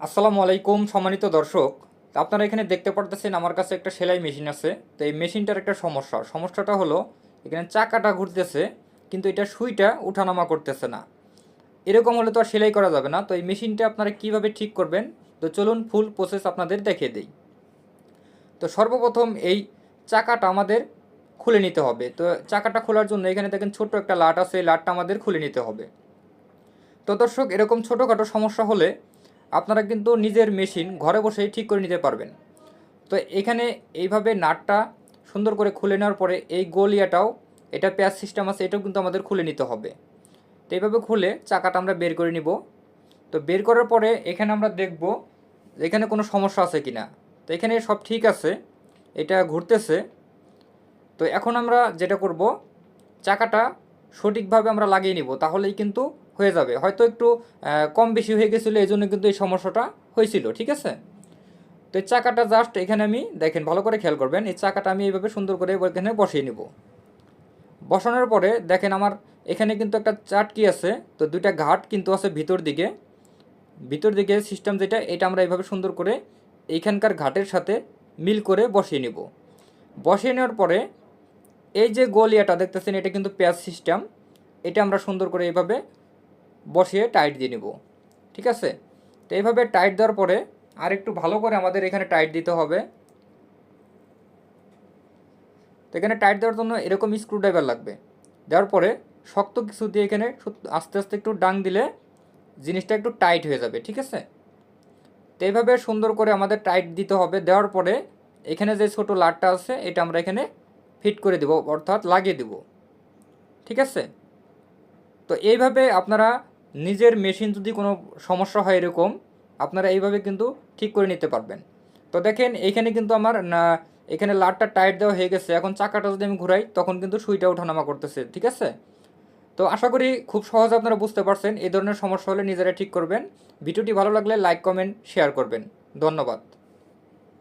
আসসালামু আলাইকুম, সম্মানিত দর্শক। আপনারা এখানে দেখতে পারতেছেন আমার কাছে একটা সেলাই মেশিন আছে। তো এই মেশিনটার একটা সমস্যা। সমস্যাটা হলো, এখানে চাকাটা ঘুরতেছে, কিন্তু এটা সুইটা উঠানামা করতেছে না। এরকম হলে তো আর সেলাই করা যাবে না। তো এই মেশিনটা আপনারা কীভাবে ঠিক করবেন? তো চলুন ফুল প্রসেস আপনাদের দেখিয়ে দিই। তো সর্বপ্রথম এই চাকাটা আমাদের খুলে নিতে হবে। তো চাকাটা খোলার জন্য এখানে দেখেন ছোট একটা লাট আছে। এই লাটটা আমাদের খুলে নিতে হবে। তো দর্শক, এরকম ছোটোখাটো সমস্যা হলে আপনারা কিন্তু নিজের মেশিন ঘরে বসেই ঠিক করে নিতে পারবেন। তো এখানে এইভাবে নাটটা সুন্দর করে খুলে নেওয়ার পরে এই গোলিয়াটাও, এটা প্যাচ সিস্টেম আছে, এটাও কিন্তু আমাদের খুলে নিতে হবে। তো এইভাবে খুলে চাকাটা আমরা বের করে নিব। তো বের করার পরে এখানে আমরা দেখব এখানে কোনো সমস্যা আছে কি না তো এখানে সব ঠিক আছে, এটা ঘুরতেছে। তো এখন আমরা যেটা করব, চাকাটা সঠিকভাবে আমরা লাগিয়ে নিব, তাহলেই কিন্তু হয়ে যাবে। হয়তো একটু কম বেশি হয়ে গেছিল এই জন্য কিন্তু এই সমস্যাটা হয়েছিল, ঠিক আছে? তো এই চাকাটা জাস্ট এখানে আমি, দেখেন, ভালো করে খেয়াল করবেন, এই চাকাটা আমি এইভাবে সুন্দর করে এখানে বসিয়ে নিব। বসানোর পরে দেখেন আমার এখানে কিন্তু একটা চাটকি আছে, তো দুইটা ঘাট কিন্তু আছে ভিতর দিকে। ভিতর দিকে সিস্টেম যেটা, এটা আমরা এইভাবে সুন্দর করে এইখানকার ঘাটের সাথে মিল করে বসিয়ে নিব। বসিয়ে নেওয়ার পরে এই যে গলিয়াটা দেখতেছেন, এটা কিন্তু পেঁয়াজ সিস্টেম। এটা আমরা সুন্দর করে এইভাবে বসিয়ে টাইট দিয়ে নেব, ঠিক আছে? তো এইভাবে টাইট দেওয়ার পরে আর একটু ভালো করে আমাদের এখানে টাইট দিতে হবে। তো এখানে টাইট দেওয়ার জন্য এরকম স্ক্রুড্রাইভার লাগবে। দেওয়ার পরে শক্ত কিছু দিয়ে এখানে আস্তে আস্তে একটু ডাং দিলে জিনিসটা একটু টাইট হয়ে যাবে, ঠিক আছে? তো এইভাবে সুন্দর করে আমাদের টাইট দিতে হবে। দেওয়ার পরে এখানে যে ছোট লাটটা আছে, এটা আমরা এখানে ফিট করে দেব, অর্থাৎ লাগিয়ে দেব। ঠিক আছে? তো এইভাবে আপনারা নিজের মেশিন যদি কোনো সমস্যা হয় এরকম, আপনারা এইভাবে কিন্তু ঠিক করে নিতে পারবেন। তো দেখেন এইখানে কিন্তু আমার না, এখানে লাটটা টাইট দেওয়া হয়ে গেছে। এখন চাকাটা যদি আমি ঘুরাই, তখন কিন্তু সুইটা ওঠানামা করতেছে। ঠিক আছে? তো আশা করি খুব সহজে আপনারা বুঝতে পারছেন, এই ধরনের সমস্যা হলে নিজেরা ঠিক করবেন। ভিডিওটি ভালো লাগলে লাইক, কমেন্ট, শেয়ার করবেন। ধন্যবাদ।